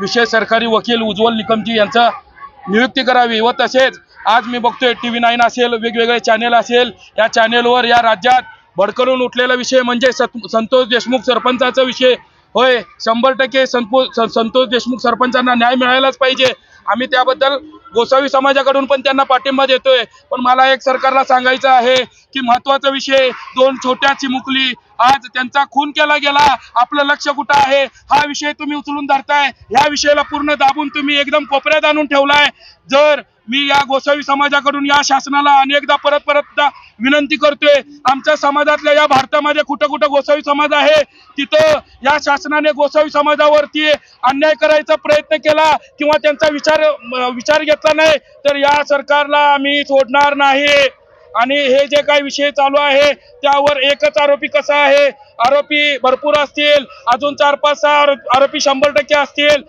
विशेष सरकारी वकील उज्ज्वल निकमजी यांचा नियुक्ती करावी व तसेच आज मी बघतोय टी व्ही नाईन असेल वेगवेगळे चॅनेल असेल या चॅनेलवर या राज्यात भडकरून उठलेला विषय म्हणजे सत- संतोष देशमुख सरपंचाचा विषय. होय शंभर टक्के संतोष देशमुख सरपंचांना न्याय मिळायलाच पाहिजे. आम्ही त्याबद्दल गोसावी समाजाकडून पण त्यांना पाठिंबा देतोय. पण मला एक सरकारला सांगायचं आहे की महत्त्वाचा विषय दोन छोट्या चिमुकली आज त्यांचा खून केला गेला. आपलं लक्ष कुठं आहे? हा विषय तुम्ही उचलून धरताय. ह्या विषयाला पूर्ण दाबून तुम्ही एकदम कोपऱ्यात आणून ठेवलाय. जर मी या गोसावी समाजाकडून या शासनाला अनेकदा परत परत विनंती करतोय. आमच्या समाजातल्या या भारतामध्ये कुठं कुठं गोसावी समाज आहे तिथं या शासनाने गोसावी समाजावरती अन्याय करायचा प्रयत्न केला किंवा त्यांचा विचार विचार घेतला नाही तर या सरकारला आम्ही सोडणार नाही. आणि हे जे काही विषय चालू आहे त्यावर एकच आरोपी कसा आहे? आरोपी भरपूर असतील. अजून चार पाच सहा आरोपी शंभर टक्के असतील.